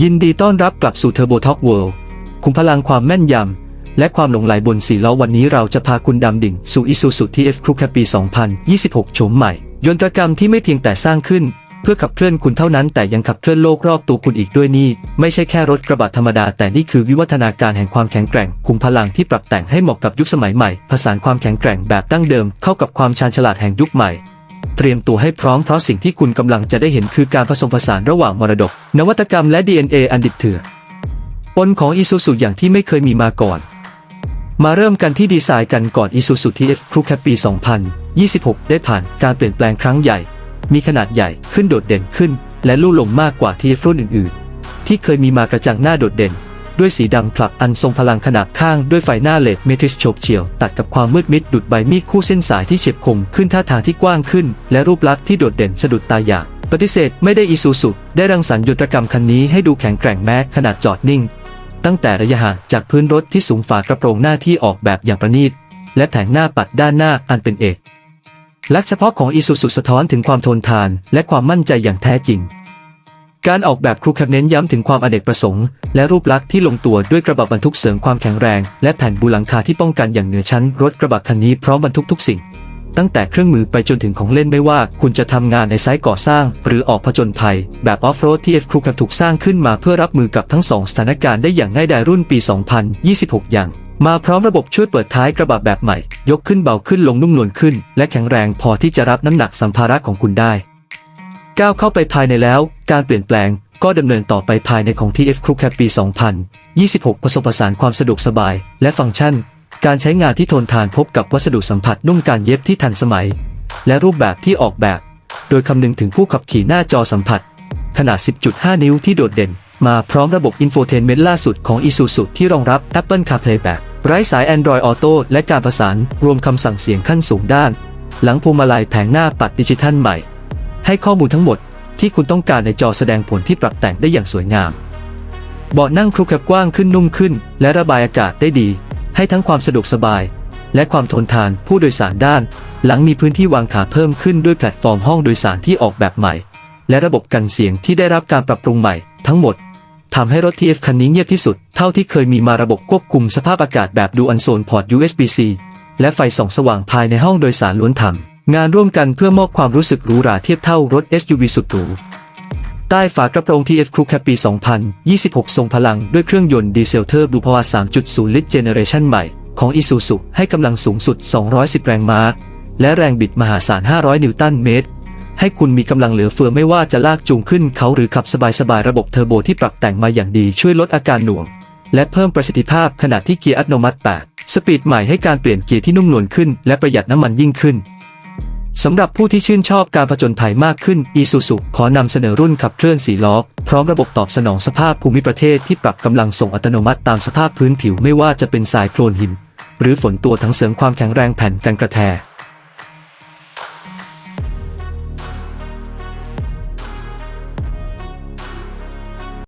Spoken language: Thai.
ยินดีต้อนรับกลับสู่ Turbo Talk World คุมพลังความแม่นยำ และความหลงไหลบนสีล้อวันนี้เราจะพาคุณดำดิ่งสู่ Isuzu TF Crew Cab ปี 2026 โฉมใหม่ ยนตรกรรมที่ไม่เพียงแต่สร้างขึ้น เพื่อขับเคลื่อนคุณเท่านั้นแต่ยังขับเคลื่อนโลกรอบตัวคุณอีกด้วยนี่ ไม่ใช่แค่รถกระบะธรรมดา แต่นี่คือวิวัฒนาการแห่งความแข็งแกร่ง คุมพลังที่ปรับแต่งให้เหมาะกับยุคสมัยใหม่ ผสานความแข็งแกร่งแบบดั้งเดิมเข้ากับความชาญฉลาดแห่งยุคใหม่ ตรียมตัวให้พร้อมเพราะสิ่งที่คุณกำลังจะได้เห็นคือการผสมผสานระหว่างมรดก นวัตกรรมและ DNA อันดิบเถื่อนปนของ Isuzu อย่างที่ไม่เคยมีมาก่อน มาเริ่มกันที่ดีไซน์กันก่อน Isuzu TF Crew Cab ปี 2026 ได้ผ่านการเปลี่ยนแปลงครั้งใหญ่ มีขนาดใหญ่ขึ้นโดดเด่นขึ้น และลู่ลมมากกว่า TF รุ่นอื่น ๆ ที่เคยมีมากระจังหน้าโดดเด่น ด้วยสีดำผลักอันทรงพลังขนาดข้างด้วยไฟหน้าเลดเมทริสโฉบเฉี่ยว ตัดกับความมืดมิดดุดใบมีดคู่เส้นสายที่เฉียบคมขึ้นท่าทางที่กว้างขึ้น และรูปลักษณ์ที่โดดเด่นสะดุดตาอย่างปฏิเสธไม่ได้อีซูซุได้รังสรรค์ยนตรกรรมคันนี้ให้ดูแข็งแกร่งแม้ขนาดจอดนิ่ง ตั้งแต่ระยะห่างจากพื้นรถที่สูงฝากระโปรงหน้าที่ออกแบบอย่างประณีตและแผงหน้าปัดด้านหน้าอันเป็นเอกลักษณ์เฉพาะของอีซูซุสะท้อนถึงความทนทาน และความมั่นใจอย่างแท้จริง การออกแบบครูแคบเน้นย้ำถึงความอเนกประสงค์ และรูปลักษณ์ที่ลงตัวด้วยกระบะบรรทุกเสริมความแข็งแรง และแผ่นบูหลังคาที่ป้องกันอย่างเหนือชั้น รถกระบะคันนี้พร้อมบรรทุกทุกสิ่ง ตั้งแต่เครื่องมือไปจนถึงของเล่นไม่ว่า คุณจะทำงานในไซต์ก่อสร้าง หรือออกผจญภัย แบบออฟโรดที่ F ครูแคบถูกสร้างขึ้นมาเพื่อรับมือกับทั้งสองสถานการณ์ได้อย่างง่ายดายรุ่นปี 2026 อย่างมาพร้อมระบบช่วยเปิดท้ายกระบะแบบใหม่ ยกขึ้นเบาขึ้นลงนุ่มนวลขึ้น และแข็งแรงพอที่จะรับน้ำหนักสัมภาระของคุณได้ ก้าวเข้าไปภายในแล้ว การเปลี่ยนแปลงก็ดำเนินต่อไปภายในของ TF Crew Cab ปี 2026 ผสมผสานความสะดวกสบาย และฟังก์ชัน การใช้งานที่ทนทานพบกับวัสดุสัมผัสนุ่มการเย็บที่ทันสมัย และรูปแบบที่ออกแบบ โดยคำนึงถึงผู้ขับขี่หน้าจอสัมผัส ขนาด 10.5 นิ้วที่โดดเด่น มาพร้อมระบบอินโฟเทนเมนต์ล่าสุดของ Isuzu ที่รองรับ Apple CarPlay แบบไร้สาย Android Auto และการประสานรวมคำสั่งเสียงขั้นสูงด้าน หลังพวงมาลัยแผงหน้าปัดดิจิทัลใหม่ ให้ข้อมูลทั้งหมดที่คุณต้องการในจอแสดงผลที่ปรับแต่งได้อย่างสวยงาม เบาะนั่งครุกกว้างขึ้นนุ่มขึ้น และระบายอากาศได้ดี ให้ทั้งความสะดวกสบาย และความทนทานผู้โดยสารด้าน หลังมีพื้นที่วางขาเพิ่มขึ้นด้วยแพลตฟอร์มห้องโดยสารที่ออกแบบใหม่ และระบบกันเสียงที่ได้รับการปรับปรุงใหม่ ทั้งหมดทำให้รถ TF คันนี้เงียบที่สุดเท่าที่เคยมีมาระบบควบคุมสภาพอากาศแบบดูอันโซนพอร์ต USB-C และไฟส่องสว่างภายในห้องโดยสารล้วนทำ งานร่วมกันเพื่อมอบความรู้สึกหรูหราเทียบเท่ารถ SUV สุดหรูใต้ฝากระโปรง TF Crew Cab ปี 2026 ทรงพลังด้วยเครื่องยนต์ดีเซลเทอร์บูพาวา3.0 ลิตรเจเนเรชันใหม่ของ Isuzu ให้กำลังสูงสุด 210 แรงม้า และแรงบิดมหาศาล 500 นิวตันเมตร ให้คุณมีกำลังเหลือเฟือไม่ว่าจะลากจูงขึ้นเขาหรือขับสบายๆ ระบบเทอร์โบที่ปรับแต่งมาอย่างดีช่วยลดอาการหน่วง และเพิ่มประสิทธิภาพขณะที่เกียร์อัตโนมัติ 8 สปีดใหม่ให้การเปลี่ยนเกียร์ที่นุ่มนวลขึ้น และประหยัดน้ำมันยิ่งขึ้น สำหรับผู้ที่ชื่นชอบการผจญภัยมากขึ้น อีซูซุขอนำเสนอรุ่นขับเคลื่อนสีล้อ พร้อมระบบตอบสนองสภาพภูมิประเทศที่ปรับกำลังส่งอัตโนมัติตามสภาพพื้นผิวไม่ว่าจะเป็นทรายโคลนหิน หรือฝนตัวทั้งเสริมความแข็งแรงแผ่นกันกระแทก